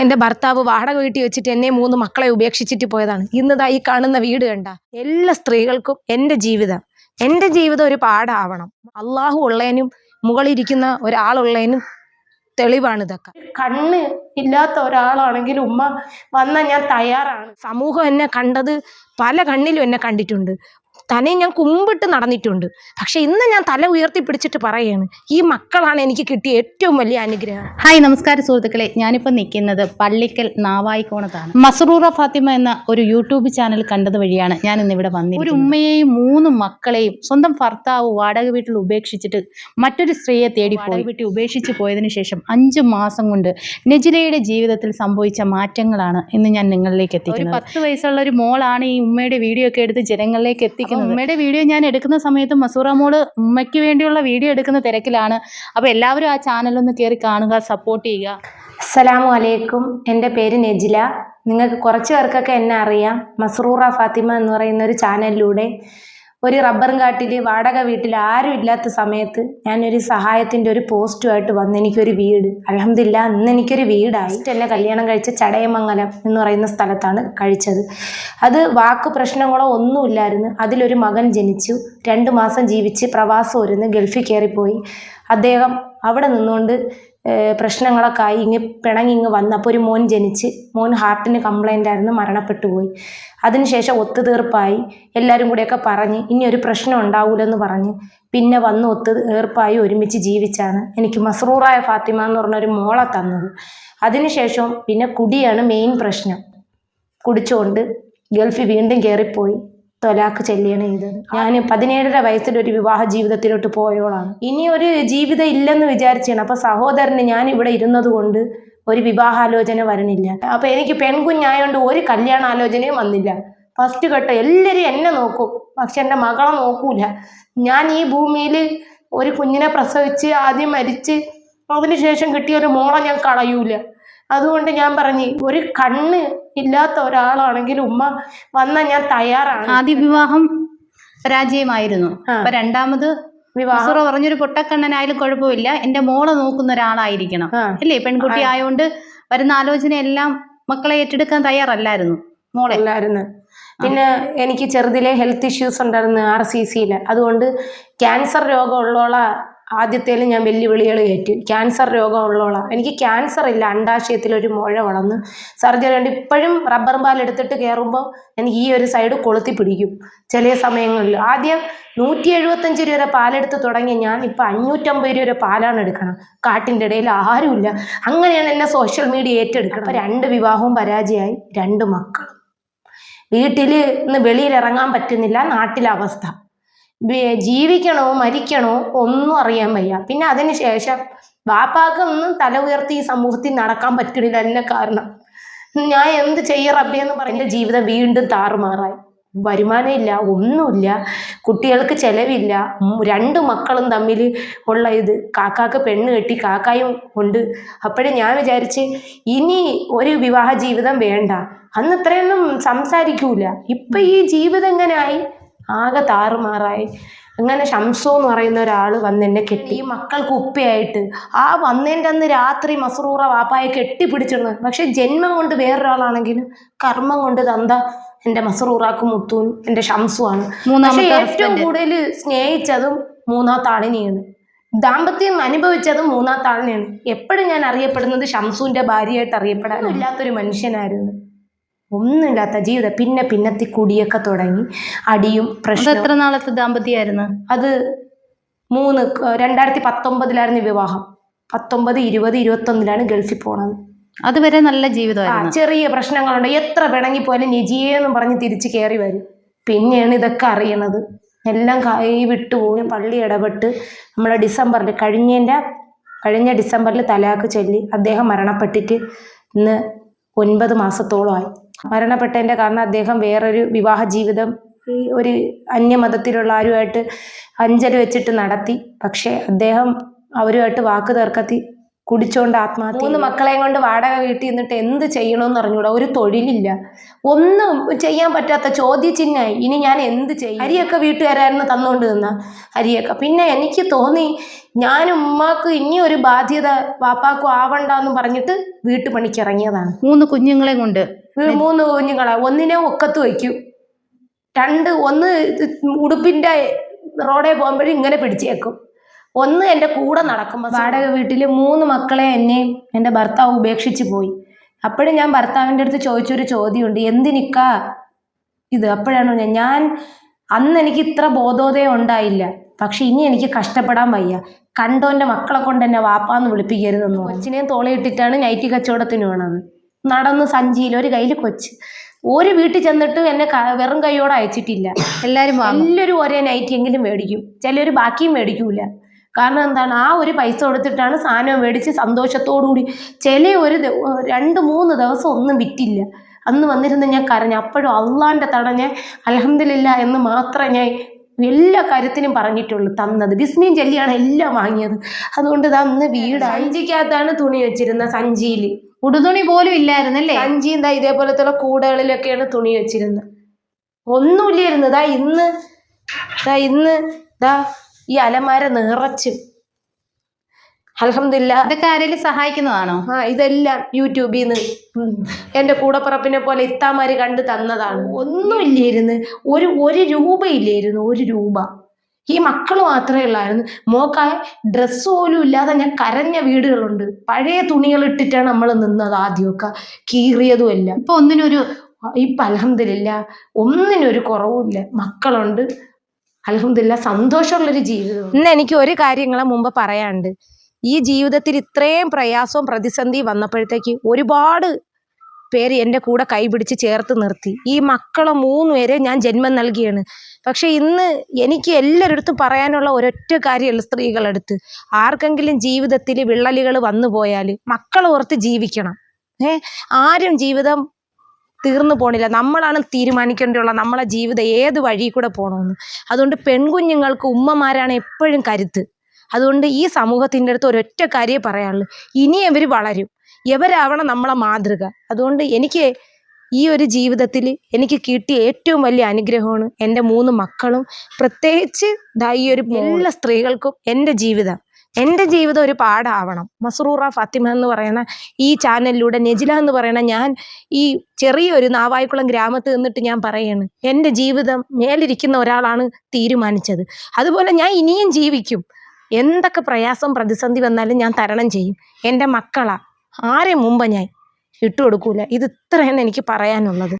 എന്റെ ഭർത്താവ് വാടക വീട്ടിൽ വെച്ചിട്ട് എന്നെ മൂന്ന് മക്കളെ ഉപേക്ഷിച്ചിട്ട് പോയതാണ്. ഇന്നതാ ഈ കാണുന്ന വീട് കണ്ട എല്ലാ സ്ത്രീകൾക്കും എന്റെ ജീവിതം എന്റെ ജീവിതം ഒരു പാടാവണം അള്ളാഹു ഉള്ളതിനും മുകളിരിക്കുന്ന ഒരാളുള്ളതിനും തെളിവാണ് ഇതൊക്കെ. കണ്ണ് ഇല്ലാത്ത ഒരാളാണെങ്കിൽ ഉമ്മ വന്നാൽ ഞാൻ തയ്യാറാണ്. സമൂഹം എന്നെ കണ്ടത് പല കണ്ണിലും എന്നെ കണ്ടിട്ടുണ്ട്. തന്നെ ഞാൻ കുമ്പിട്ട് നടന്നിട്ടുണ്ട്. പക്ഷെ ഇന്ന് ഞാൻ തല ഉയർത്തി പിടിച്ചിട്ട് പറയാണ് ഈ മക്കളാണ് എനിക്ക് കിട്ടിയ ഏറ്റവും വലിയ അനുഗ്രഹം. ഹായ് നമസ്കാരം സുഹൃത്തുക്കളെ. ഞാനിപ്പോൾ നിൽക്കുന്നത് പള്ളിക്കൽ നാവായിക്കോണത്താണ്. മസറൂറ ഫാത്തിമ എന്ന ഒരു യൂട്യൂബ് ചാനൽ കണ്ടത് വഴിയാണ് ഞാൻ ഇന്ന് ഇവിടെ വന്നത് ഒരു ഉമ്മയെയും മൂന്ന് മക്കളെയും സ്വന്തം ഭർത്താവ് വാടക വീട്ടിൽ ഉപേക്ഷിച്ചിട്ട് മറ്റൊരു സ്ത്രീയെ തേടി പോയി. വീട്ടിൽ ഉപേക്ഷിച്ച് പോയതിനു ശേഷം അഞ്ച് മാസം കൊണ്ട് നെജിലയുടെ ജീവിതത്തിൽ സംഭവിച്ച മാറ്റങ്ങളാണ് ഇന്ന് ഞാൻ നിങ്ങളിലേക്ക് എത്തിക്കുന്നത്. പത്ത് വയസ്സുള്ള ഒരു മോളാണ് ഈ ഉമ്മയുടെ വീഡിയോ ഒക്കെ എടുത്ത് ജനങ്ങളിലേക്ക് എത്തിക്കുന്നത്. ഉമ്മയുടെ വീഡിയോ ഞാൻ എടുക്കുന്ന സമയത്ത് മസൂറ മോൾ ഉമ്മയ്ക്ക് വേണ്ടിയുള്ള വീഡിയോ എടുക്കുന്ന തിരക്കിലാണ്. അപ്പോൾ എല്ലാവരും ആ ചാനൽ ഒന്ന് കയറി കാണുക സപ്പോർട്ട് ചെയ്യുക. അസ്സലാമു അലൈക്കും. എന്റെ പേര് നെജില. നിങ്ങൾക്ക് കുറച്ച് പേർക്കൊക്കെ എന്നെ അറിയാം. മസ്റൂറ ഫാത്തിമ എന്ന് പറയുന്ന ഒരു ചാനലിലൂടെ ഒരു റബ്ബറും കാട്ടിൽ വാടക വീട്ടിൽ ആരും ഇല്ലാത്ത സമയത്ത് ഞാനൊരു സഹായത്തിന്റെ ഒരു പോസ്റ്റുമായിട്ട് വന്ന് എനിക്കൊരു വീട്. അലഹമില്ല അന്ന് എനിക്കൊരു വീടായി. എന്നെ കല്യാണം കഴിച്ച ചടയമംഗലം എന്ന് പറയുന്ന സ്ഥലത്താണ് കഴിച്ചത്. അത് വാക്ക് പ്രശ്നങ്ങളോ ഒന്നുമില്ലായിരുന്നു അതിലൊരു മകൻ ജനിച്ചു. രണ്ട് മാസം ജീവിച്ച് പ്രവാസം ഒരുന്ന് ഗൾഫിൽ കയറിപ്പോയി. അദ്ദേഹം അവിടെ നിന്നുകൊണ്ട് പ്രശ്നങ്ങളൊക്കെ ആയി ഇങ്ങ് പിണങ്ങി ഇങ്ങ് വന്നപ്പോൾ ഒരു മോൻ ജനിച്ച് മോൻ ഹാർട്ടിന് കംപ്ലൈന്റ് ആയിരുന്നു മരണപ്പെട്ടു പോയി അതിനുശേഷം ഒത്തുതീർപ്പായി. എല്ലാവരും കൂടെയൊക്കെ പറഞ്ഞ് ഇനി ഒരു പ്രശ്നം ഉണ്ടാവൂലെന്ന് പറഞ്ഞ്. പിന്നെ വന്ന് ഒത്തുതീർപ്പായി ഒരുമിച്ച് ജീവിച്ചാണ്. എനിക്ക് മസ്റൂറായ ഫാത്തിമ എന്ന് പറഞ്ഞൊരു മോളെ തന്നത്. അതിനുശേഷം പിന്നെ കുടിയാണ് മെയിൻ പ്രശ്നം. കുടിച്ചുകൊണ്ട് ഗൾഫിൽ വീണ്ടും കയറിപ്പോയി തൊലാക്ക് ചെല്ലിയാണ് ചെയ്തത്. ഞാൻ പതിനേഴര വയസ്സിൽ ഒരു വിവാഹ ജീവിതത്തിലോട്ട് പോയോളാണ്. ഇനി ഒരു ജീവിതം ഇല്ലെന്ന് വിചാരിച്ചാണ്. അപ്പോൾ സഹോദരന് ഞാൻ ഇവിടെ ഇരുന്നത് കൊണ്ട് ഒരു വിവാഹാലോചന വരണില്ല. അപ്പൊ എനിക്ക് പെൺകുഞ്ഞായോണ്ട് ഒരു കല്യാണാലോചനയും വന്നില്ല. ഫസ്റ്റ് ഘട്ടം എല്ലാവരും എന്നെ നോക്കും. പക്ഷെ എന്റെ മകളെ നോക്കൂല. ഞാൻ ഈ ഭൂമിയിൽ ഒരു കുഞ്ഞിനെ പ്രസവിച്ച് ആദ്യം മരിച്ച് അതിനുശേഷം കിട്ടിയ ഒരു മോളെ ഞാൻ കളയൂല. അതുകൊണ്ട് ഞാൻ പറഞ്ഞു ഒരു കണ്ണ് ഇല്ലാത്ത ഒരാളാണെങ്കിൽ ഉമ്മ വന്ന ഞാൻ തയ്യാറാണ്. ആദ്യ വിവാഹം പരാജയമായിരുന്നു. അപ്പൊ രണ്ടാമത് വിവാഹം? പറഞ്ഞൊരു പൊട്ടക്കണ്ണനായാലും കുഴപ്പമില്ല. എന്റെ മോളെ നോക്കുന്ന ഒരാളായിരിക്കണം. അല്ലേ? പെൺകുട്ടി ആയതുകൊണ്ട് വരുന്ന ആലോചനയെല്ലാം മക്കളെ ഏറ്റെടുക്കാൻ തയ്യാറല്ലായിരുന്നു മോളെ. അല്ലായിരുന്നു. പിന്നെ എനിക്ക് ചെറുതിലെ ഹെൽത്ത് ഇഷ്യൂസ് ഉണ്ടായിരുന്നു ആർ സി സിയിൽ അതുകൊണ്ട് ക്യാൻസർ രോഗമുള്ളോള ആദ്യത്തേൽ ഞാൻ വെല്ലുവിളികൾ ഏറ്റു. ക്യാൻസർ രോഗമുള്ളവളാണ് എനിക്ക് ക്യാൻസർ ഇല്ല. അണ്ടാശയത്തിൽ ഒരു മുഴ വളർന്ന് സർജറി ഉണ്ട് ഇപ്പോഴും റബ്ബർ പാൽ എടുത്തിട്ട് കയറുമ്പോൾ എനിക്ക് ഈ ഒരു സൈഡ് കൊളുത്തി പിടിക്കും. ചില സമയങ്ങളിൽ. ആദ്യം നൂറ്റി എഴുപത്തഞ്ച് രൂപ പാലെടുത്ത് തുടങ്ങിയ ഞാൻ ഇപ്പം അഞ്ഞൂറ്റമ്പത് രൂപ പാലാണ് എടുക്കണം കാട്ടിന്റെ ഇടയിൽ ആരുമില്ല. അങ്ങനെയാണ് എന്നെ സോഷ്യൽ മീഡിയ ഏറ്റെടുക്കണം അപ്പം രണ്ട് വിവാഹവും പരാജയമായി. രണ്ട് മക്കളും. വീട്ടിൽ ഇന്ന് വെളിയിൽ ഇറങ്ങാൻ പറ്റുന്നില്ല. നാട്ടിലെ അവസ്ഥ. ജീവിക്കണോ മരിക്കണോ ഒന്നും അറിയാൻ വയ്യ. പിന്നെ അതിന് ശേഷം വാപ്പാക്ക് ഒന്നും തല ഉയർത്തി ഈ സമൂഹത്തിൽ നടക്കാൻ പറ്റണില്ല എന്നെ കാരണം. ഞാൻ എന്ത് ചെയ്യ റബ്ബേ എന്ന് പറഞ്ഞ ജീവിതം വീണ്ടും താറുമാറായി. വരുമാനമില്ല ഒന്നുമില്ല. കുട്ടികൾക്ക് ചെലവില്ല. രണ്ട് മക്കളും തമ്മിൽ ഉള്ള ഇത്. കാക്കാക്ക് പെണ്ണ് കെട്ടി കാക്കായും ഉണ്ട്. അപ്പോഴേ ഞാൻ വിചാരിച്ച് ഇനി ഒരു വിവാഹ ജീവിതം വേണ്ട. അന്ന് ഇത്രയൊന്നും സംസാരിക്കൂല. ഇപ്പം ഈ ജീവിതം എങ്ങനെയായി ആകെ താറുമാറായി. അങ്ങനെ ഷംസു എന്ന് പറയുന്ന ഒരാൾ വന്ന് എന്നെ കെട്ടി. ഈ മക്കൾക്ക് ഉപ്പയായിട്ട്. ആ വന്നതിന്റെ അന്ന് രാത്രി മസറൂറ വാപ്പായെ കെട്ടിപ്പിടിച്ചിരുന്നു. പക്ഷെ ജന്മം കൊണ്ട് വേറൊരാളാണെങ്കിലും കർമ്മം കൊണ്ട് തന്ത എന്റെ മസറൂറാക്കും മുത്തൂൻ എന്റെ ഷംസുവാണ് പക്ഷെ ഏറ്റവും. കൂടുതൽ സ്നേഹിച്ചതും മൂന്നാമത്തെ ആളിനെയാണ് ദാമ്പത്യം അനുഭവിച്ചതും മൂന്നാം ആളിനെയാണ് എപ്പോഴും ഞാൻ അറിയപ്പെടുന്നത് ഷംസുവിന്റെ ഭാര്യയായിട്ട് അറിയപ്പെടാനില്ലാത്തൊരു മനുഷ്യനായിരുന്നു. ഒന്നുമില്ലാത്ത ജീവിതം. പിന്നെ പിന്നത്തി കുടിയൊക്കെ തുടങ്ങി. അടിയും പ്രശ്നം. എത്ര നാളത്തെ ദാമ്പത്യമായിരുന്നു? അത് മൂന്ന് രണ്ടായിരത്തി പത്തൊമ്പതിലായിരുന്നു വിവാഹം. പത്തൊമ്പത് ഇരുപത് ഇരുപത്തൊന്നിലാണ് ഗൾഫിൽ പോണത്. അതുവരെ നല്ല ജീവിതമായിരുന്നു. ചെറിയ പ്രശ്നങ്ങളുണ്ട്. എത്ര പിണങ്ങി പോയാലും നിജിയെന്നും പറഞ്ഞ് തിരിച്ച് കയറി വരും. പിന്നെയാണ് ഇതൊക്കെ അറിയണത്. എല്ലാം കൈ വിട്ടുപോയി പള്ളി ഇടപെട്ട് നമ്മളെ ഡിസംബറിൽ കഴിഞ്ഞതിന്റെ കഴിഞ്ഞ ഡിസംബറിൽ തലാക്ക് ചൊല്ലി. അദ്ദേഹം മരണപ്പെട്ടിട്ട് ഇന്ന് ഒൻപത് മാസത്തോളമായി. മരണപ്പെട്ടതിന്റെ കാരണം അദ്ദേഹം വേറൊരു വിവാഹ ജീവിതം ഈ ഒരു അന്യമതത്തിലുള്ള ആരുമായിട്ട് അഞ്ചൽ വെച്ചിട്ട് നടത്തി. പക്ഷേ അദ്ദേഹം അവരുമായിട്ട് വാക്ക് തർക്കത്തി കുടിച്ചോണ്ട് ആത്മഹത്യ മൂന്ന് മക്കളെയും കൊണ്ട് വാടക വീട്ടിൽ നിന്നിട്ട് എന്ത് ചെയ്യണമെന്ന് അറിഞ്ഞൂടാ ഒരു തൊഴിലില്ല. ഒന്നും ചെയ്യാൻ പറ്റാത്ത ചോദ്യചിഹ്നമായി ഇനി ഞാൻ എന്ത് ചെയ്യും? അരിയൊക്കെ വീട്ടുകാരായിരുന്നു തന്നുകൊണ്ട് നിന്ന അരിയൊക്കെ പിന്നെ എനിക്ക് തോന്നി ഞാൻ ഉമ്മാക്ക് ഇനി ഒരു ബാധ്യത വാപ്പാക്കും ആവണ്ടെന്ന് പറഞ്ഞിട്ട് വീട്ടുപണിക്ക് ഇറങ്ങിയതാണ്. മൂന്ന് കുഞ്ഞുങ്ങളെ കൊണ്ട് മൂന്ന് കുഞ്ഞുങ്ങളെ. ഒന്നിനെ ഒക്കത്ത് വയ്ക്കും. രണ്ട് ഒന്ന് ഉടുപ്പിന്റെ റോഡേ പോകുമ്പോഴും ഇങ്ങനെ പിടിച്ചേക്കും. ഒന്ന് എന്റെ കൂടെ നടക്കുമ്പോൾ വാടക വീട്ടിൽ മൂന്ന് മക്കളെ എന്നെയും എന്റെ ഭർത്താവ് ഉപേക്ഷിച്ച് പോയി. അപ്പോഴും ഞാൻ ഭർത്താവിന്റെ അടുത്ത് ചോദിച്ചൊരു ചോദ്യമുണ്ട്. എന്തിനിക്കാ ഇത്? അപ്പോഴാണ് ഞാൻ ഞാൻ അന്ന് എനിക്ക് ഇത്ര ബോധോദയം ഉണ്ടായില്ല. പക്ഷെ ഇനി എനിക്ക് കഷ്ടപ്പെടാൻ വയ്യ. കണ്ടോന്റെ മക്കളെ കൊണ്ട് എന്നെ വാപ്പാന്ന് വിളിപ്പിക്കരുതെന്ന് കൊച്ചിനെയും തോളയിട്ടിട്ടാണ് നൈറ്റി കച്ചവടത്തിന് വേണത് നടന്ന് സഞ്ചിയിൽ ഒരു കയ്യിൽ കൊച്ച്. ഒരു വീട്ടിൽ ചെന്നിട്ട് എന്നെ വെറും കൈയോടെ അയച്ചിട്ടില്ല. എല്ലാവരും എല്ലാവരും ഒരേ നൈറ്റ് എങ്കിലും മേടിക്കും. ചിലർ ബാക്കിയും മേടിക്കൂല. കാരണം എന്താണ്? ആ ഒരു പൈസ കൊടുത്തിട്ടാണ് സാധനം മേടിച്ച് സന്തോഷത്തോടുകൂടി ചില ഒരു രണ്ട് മൂന്ന് ദിവസം ഒന്നും വിറ്റില്ല. അന്ന് വന്നിരുന്ന് ഞാൻ കരഞ്ഞു. അപ്പോഴും അള്ളാന്റെ തടഞ്ഞ് അലഹമില്ല എന്ന് മാത്രമേ ഞാൻ എല്ലാ കാര്യത്തിനും പറഞ്ഞിട്ടുള്ളൂ. തന്നത്. ബിസ്മിയും ചെല്ലിയാണ് എല്ലാം വാങ്ങിയത്. അതുകൊണ്ട് തന്ന് അന്ന് വീട് സഞ്ചിക്കകത്താണ് തുണി വെച്ചിരുന്ന സഞ്ചിയിൽ. ഉടുതുണി പോലും ഇല്ലായിരുന്നല്ലേ? അഞ്ചി എന്താ ഇതേപോലത്തെ കൂടകളിലൊക്കെയാണ് തുണി വെച്ചിരുന്നത്. ഒന്നുമില്ലായിരുന്നു ദാ ഇന്ന് ദാ ഇന്ന് ദാ ഈ അലമാര നിറച്ച്. അലഹമില്ല ഇതൊക്കെ ആരെങ്കിലും സഹായിക്കുന്നതാണോ? ആ ഇതെല്ലാം യൂട്യൂബിൽ നിന്ന് എന്റെ കൂടപ്പറപ്പിനെ പോലെ ഇത്താമാര് കണ്ടു തന്നതാണ്. ഒന്നുമില്ലായിരുന്നു ഒരു ഒരു രൂപ ഇല്ലായിരുന്നു ഒരു രൂപ. ഈ മക്കൾ മാത്രമേ ഉള്ളായിരുന്നു. മോക്കായ ഡ്രസ്സ് പോലും ഇല്ലാതെ ഞാൻ കരഞ്ഞ വീടുകളുണ്ട്. പഴയ തുണികൾ ഇട്ടിട്ടാണ് നമ്മൾ നിന്നത് ആദ്യമൊക്കെ. കീറിയതും എല്ലാം. ഇപ്പൊ ഒന്നിനൊരു ഇപ്പം അലഹമില്ല ഒന്നിനൊരു കുറവുമില്ല മക്കളുണ്ട്. അലഹമില്ല സന്തോഷമുള്ളൊരു ജീവിതം. ഇന്ന് എനിക്ക് ഒരു കാര്യങ്ങളെ മുമ്പ് പറയാനുണ്ട്. ഈ ജീവിതത്തിൽ ഇത്രയും പ്രയാസവും പ്രതിസന്ധി വന്നപ്പോഴത്തേക്ക് ഒരുപാട് പേര് എന്റെ കൂടെ കൈപിടിച്ച് ചേർത്ത് നിർത്തി. ഈ മക്കളെ മൂന്ന് പേരെ ഞാൻ ജന്മം നൽകിയാണ്. പക്ഷേ ഇന്ന് എനിക്ക് എല്ലായിടത്തും പറയാനുള്ള ഒരൊറ്റ കാര്യമുള്ള സ്ത്രീകളടുത്ത് ആർക്കെങ്കിലും ജീവിതത്തിൽ വിള്ളലുകൾ വന്നു പോയാൽ മക്കളെ ഓർത്ത് ജീവിക്കണം. ഏ? ആരും ജീവിതം തീർന്നു പോണില്ല. നമ്മളാണ് തീരുമാനിക്കേണ്ടിയുള്ള നമ്മളെ ജീവിതം ഏത് വഴി കൂടെ പോകണമെന്ന് അതുകൊണ്ട് പെൺകുഞ്ഞുങ്ങൾക്ക് ഉമ്മമാരാണ് എപ്പോഴും കരുത്ത്. അതുകൊണ്ട് ഈ സമൂഹത്തിന്റെ അടുത്ത് ഒരൊറ്റ കാര്യമേ പറയാനുള്ളൂ. ഇനി അവർ വളരും. ഇവരാവണം നമ്മളെ മാതൃക. അതുകൊണ്ട് എനിക്ക് ഈ ഒരു ജീവിതത്തിൽ എനിക്ക് കിട്ടിയ ഏറ്റവും വലിയ അനുഗ്രഹമാണ് എന്റെ മൂന്ന് മക്കളും. പ്രത്യേകിച്ച് ദാ ഈ ഒരു എല്ലാ സ്ത്രീകൾക്കും എന്റെ ജീവിതം. എന്റെ ജീവിതം ഒരു പാടാവണം മസറൂറ ഫാത്തിമ എന്ന് പറയുന്ന ഈ ചാനലിലൂടെ നെജില എന്ന് പറയുന്ന ഞാൻ ഈ ചെറിയൊരു നാവായിക്കുളം ഗ്രാമത്തിൽ നിന്നിട്ട് ഞാൻ പറയാണ് എന്റെ ജീവിതം മേലിരിക്കുന്ന ഒരാളാണ് തീരുമാനിച്ചത്. അതുപോലെ ഞാൻ ഇനിയും ജീവിക്കും. എന്തൊക്കെ പ്രയാസം പ്രതിസന്ധി വന്നാലും ഞാൻ തരണം ചെയ്യും. എന്റെ മക്കളാ ആരെ മുമ്പ് ഞാൻ ഇട്ടുകൊടുക്കൂല. ഇത് ഇത്രയാണ് എനിക്ക് പറയാനുള്ളത്.